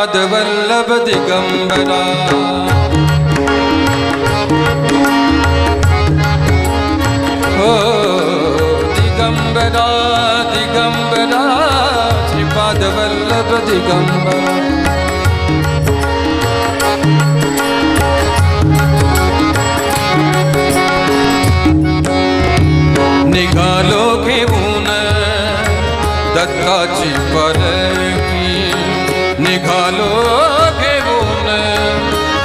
श्रीपाद वल्लभ दिगंबरा। हो दिगंबरा दिगंबरा श्रीपाद वल्लभ दिगंबरा। निघालो घेऊन दत्ताची पर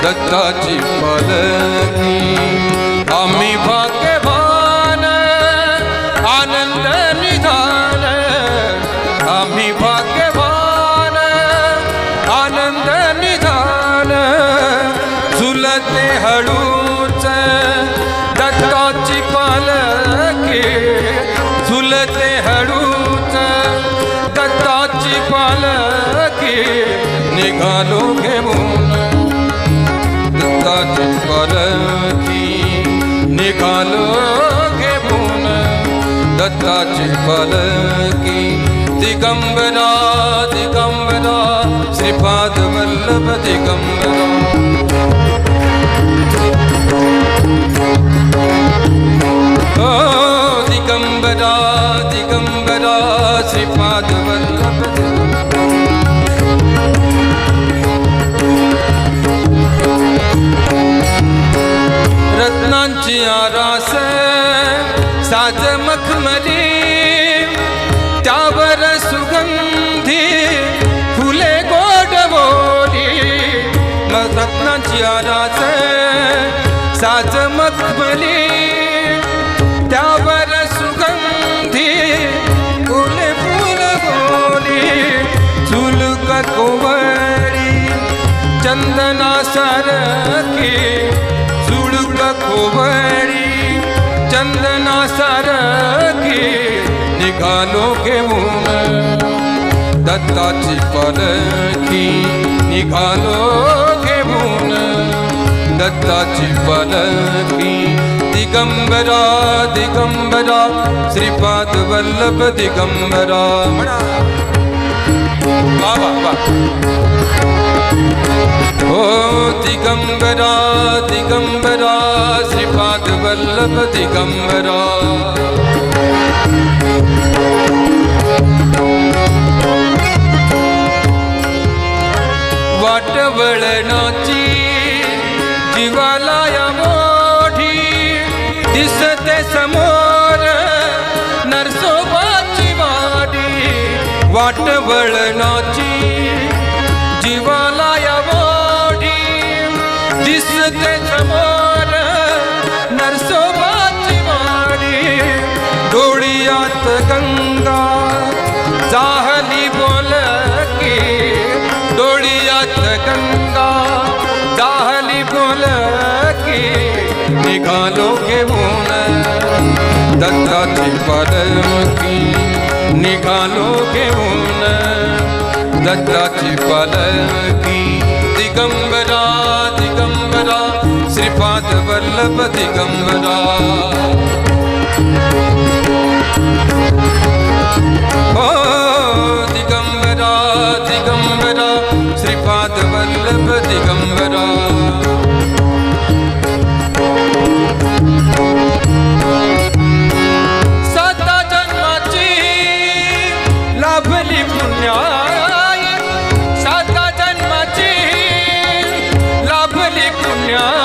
दत्ताची पलकी आम्ही भाग्यवान आनंद निधान. आम्ही भाग्यवान आनंद निधान. झुलते हळूच दत्ताची पालकी झुलते हळूच दत्ताची पालकी निघालो घेऊन दत्ताची पालकी निघालो घेऊन दत्ताची पालकी दिगंबरा दिगंबरा। श्रीपाद वल्लभ दिगंबरा। दिगंबरा दिगंबरा। श्रीपाद ताज मखमली त्यावर सुगंधी फुले गोडबोली मग रत्नाची आराच साज मखमली. त्यावर सुगंधी फुले फुल बोली चुलक कोवरी चंदना सारखी चुलक कोवरी चंदन निघालो घेऊन दत्ताची पलकी. निघालो घेऊन दत्ताची पलकी. दिगंबरा दिगंबरा श्रीपाद वल्लभ दिगंबरा. वा वा वा हो दिगंबरा दिगंबरा श्रीपाद वल्लभ दिगंबरा. वाटवळणाची जीवाला या मोठी दिसते समोर नरसोबाची वाडी. वाटवळणाची जीवाला या मोठी दिसते समोर नरसोबाची वाडी. डोळीयात गंगा घेऊन दत्ताची पालकी निघालो घेऊन. दत्ताची पालकी दिगंबरा दिगंबरा श्रीपाद वल्लभ दिगंबरा. माया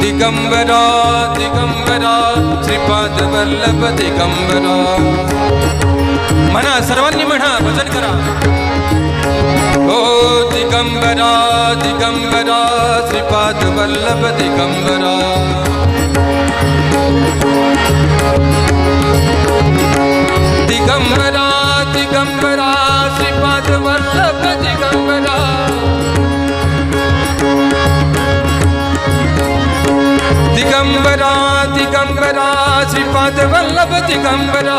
दिगंबरा दिगंबरा श्रीपाद वल्लभ दिगंबरा. म्हणा सर्वांनी म्हणा भजन करा. ओ दिगंबरा दिगंबरा श्रीपाद वल्लभ दिगंबरा. दिगंबरा दिगंबरा दिगंबरा श्रीपाद वल्लभ दिगंबरा